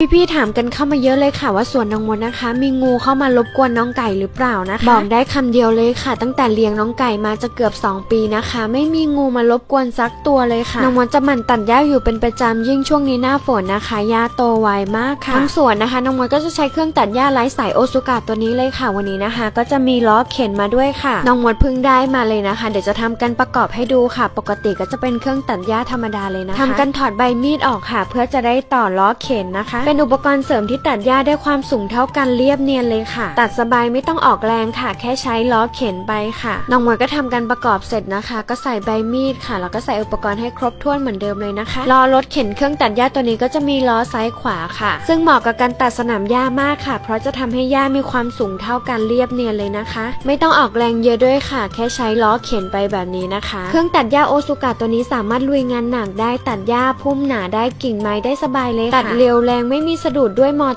พี่ๆถามกันเข้ามาเยอะเลยค่ะว่าสวนน้องมดนะคะ มีงูเข้ามารบกวนน้องไก่หรือเปล่านะคะบอกได้คำเดียวเลยค่ะ ตั้งแต่เลี้ยงน้องไก่มาจะเกือบ 2 ปีนะคะ ไม่มีงูมารบกวนสักตัวเลยค่ะน้องมดจะหมั่นตัดหญ้าอยู่เป็นประจำยิ่งช่วงนี้หน้าฝนนะคะหญ้าโตไวมากค่ะทั้งสวนนะคะน้องมดก็จะใช้เครื่องตัดหญ้าไร้สายโอซูกะตัวนี้เลยค่ะ วันนี้นะคะ ก็จะมีล้อเข็นมาด้วยค่ะน้องมดเพิ่งได้มาเลยนะคะ เดี๋ยวจะทำกันประกอบให้ดูค่ะ ปกติก็จะเป็นเครื่องตัดหญ้าธรรมดาเลยนะคะทำกันถอดใบมีดออกค่ะ เพื่อจะได้ต่อล้อเข็นนะคะเป็นอุปกรณ์เสริมที่ตัดหญ้าได้ความสูงเท่ากันเรียบเนียนเลยค่ะ ตัดสบายไม่ต้องออกแรงค่ะ แค่ใช้ล้อเข็นไปค่ะน้องมดก็ทำกันประกอบเสร็จนะคะ ก็ใส่ใบมีดค่ะแล้วก็ใส่อุปกรณ์ให้ครบถ้วนเหมือนเดิมเลยนะคะล้อรถเข็นเครื่องตัดหญ้าตัวนี้ก็จะมีล้อซ้ายขวาค่ะ ซึ่งเหมาะกับการตัดสนามหญ้ามากค่ะ เพราะจะทำให้หญ้ามีความสูงเท่ากันเรียบเนียนเลยนะคะ ไม่ต้องออกแรงเยอะด้วยค่ะ แค่ใช้ล้อเข็นไปแบบนี้นะคะ เครื่องตัดหญ้าโอซูกะตัวนี้สามารถลุยงานหนักได้ตัดหญ้าพุ่มหนาได้กิ่งไม้ได้สบายเลยตัดเร็วแรงไม่มีสะดุดด้วยมอ